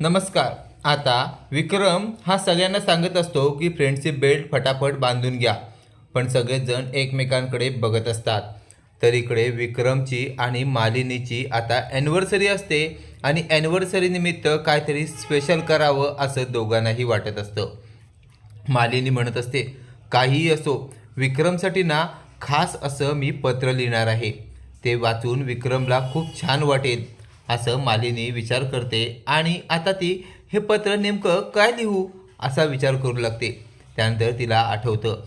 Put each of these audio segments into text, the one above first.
नमस्कार. आता विक्रम हा सगळ्यांना सांगत असतो की फ्रेंडशिप बेल्ट फटाफट बांधून घ्या. पण सगळेजण एकमेकांकडे बघत असतात. तर इकडे विक्रमची आणि मालिनीची आता ॲनिव्हर्सरी असते आणि ॲनिव्हर्सरीनिमित्त काहीतरी स्पेशल करावं असं दोघांनाही वाटत असतं. मालिनी म्हणत असते काहीही असो विक्रमसाठी ना खास असं मी पत्र लिहिणार आहे. ते वाचून विक्रमला खूप छान वाटेल. असं मालिनी विचार करते आणि आता ती हे पत्र नेमकं काय लिहू असा विचार करू लागते. त्यानंतर तिला आठवतं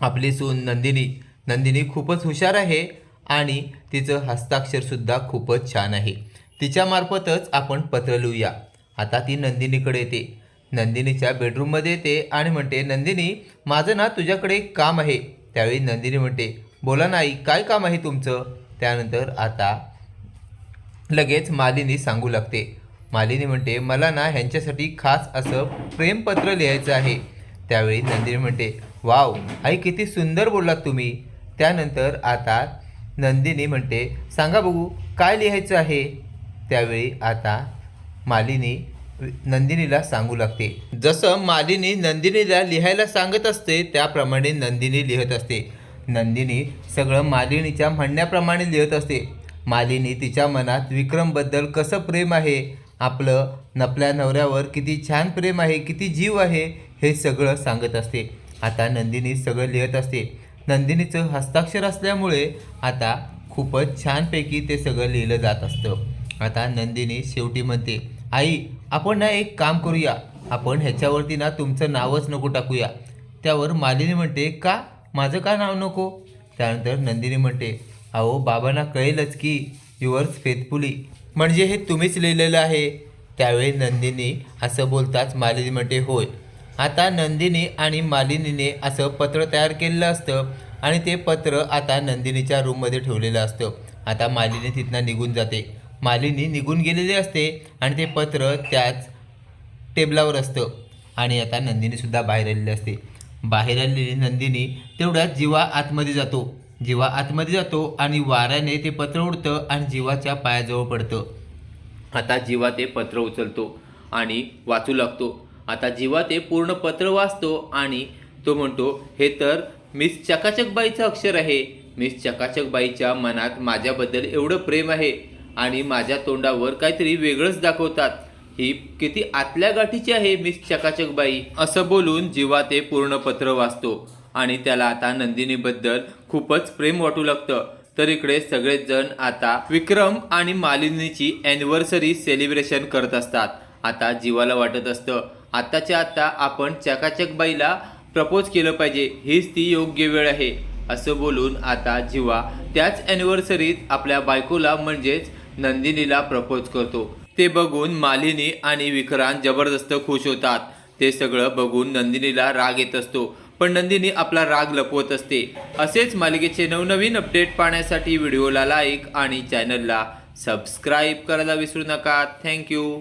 आपली सून नंदिनी नंदिनी खूपच हुशार आहे आणि तिचं हस्ताक्षरसुद्धा खूपच छान आहे. तिच्यामार्फतच आपण पत्र लिहूया. आता ती नंदिनीकडे येते. नंदिनीच्या बेडरूममध्ये येते आणि म्हणते नंदिनी माझं ना तुझ्याकडे एक काम आहे. त्यावेळी नंदिनी म्हणते बोला नाही काय काम आहे तुमचं? त्यानंतर आता लगेच मालिनी सांगू लागते. मालिनी म्हणते मला ना ह्यांच्यासाठी खास असं प्रेमपत्र लिहायचं आहे. त्यावेळी नंदिनी म्हणते वाव आई किती सुंदर बोललात तुम्ही. त्यानंतर आता नंदिनी म्हणते सांगा बघू काय लिहायचं आहे? त्यावेळी आता मालिनी नंदिनीला सांगू लागते. जसं मालिनी नंदिनीला लिहायला सांगत असते त्याप्रमाणे नंदिनी लिहत असते. नंदिनी सगळं मालिनीच्या म्हणण्याप्रमाणे लिहत असते. मालिनी तिच्या मनात विक्रमबद्दल कसं प्रेम आहे? आपलं नपल्या नवऱ्यावर किती छान प्रेम आहे किती जीव आहे हे सगळं सांगत असते. आता नंदिनी सगळं लिहत असते. नंदिनीचं हस्ताक्षर असल्यामुळे आता खूपच छानपैकी ते सगळं लिहिलं जात असतं. आता नंदिनी शेवटी म्हणते आई आपण ना एक काम करूया. आपण ह्याच्यावरती ना तुमचं नावच नको टाकूया. त्यावर मालिनी म्हणते का? माझं का नाव नको? त्यानंतर नंदिनी म्हणते अहो बाबांना कळेलच की युअर्स फेथफुली म्हणजे हे तुम्हीच लिहिलेलं आहे. त्यावेळी नंदिनी असं बोलताच मालिनी म्हणते होय. आता नंदिनी आणि मालिनीने असं पत्र तयार केलेलं असतं आणि ते पत्र आता नंदिनीच्या रूममध्ये ठेवलेलं असतं. आता मालिनी तिथनं निघून जाते. मालिनी निघून गेलेली असते आणि ते पत्र त्याच टेबलावर असतं. आणि आता नंदिनीसुद्धा बाहेर आलेली असते. बाहेर आलेली नंदिनी तेवढ्याच जीवा आतमध्ये जातो. जीवा आतमध्ये जातो आणि वाऱ्याने ते पत्र उडतं आणि जीवाच्या पायाजवळ पडतं. आता जीवा ते पत्र उचलतो आणि वाचू लागतो. आता जीवा ते पूर्ण पत्र वाचतो आणि तो म्हणतो हे तर मिस चकाचकबाईचं अक्षर आहे. मिस चकाचकबाईच्या मनात माझ्याबद्दल एवढं प्रेम आहे आणि माझ्या तोंडावर काहीतरी वेगळंच दाखवतात. ही किती आतल्या गाठीची आहे मिस चकाचकबाई. असं बोलून जीवा ते पूर्ण पत्र वाचतो. आणि त्याला आता नंदिनीबद्दल खूपच प्रेम वाटू लागतं. तर इकडे सगळेच जण आता विक्रम आणि मालिनीची अॅनिव्हर्सरी सेलिब्रेशन करत असतात. आता जीवाला वाटत असतं. आताच्या आता आपण चकाचकबाईला प्रपोज केलं पाहिजे. हीच ती योग्य वेळ आहे. असं बोलून आता जीवा त्याच अॅनिव्हर्सरीत आपल्या बायकोला म्हणजेच नंदिनीला प्रपोज करतो. ते बघून मालिनी आणि विक्रांत जबरदस्त खुश होतात. ते सगळं बघून नंदिनीला राग येत असतो. पण नंदिनी आपला राग लपवत असते. असेच मालिकेचे नवनवीन अपडेट पाहण्यासाठी व्हिडिओला लाईक आणि चॅनलला सबस्क्राईब करायला विसरू नका. थँक्यू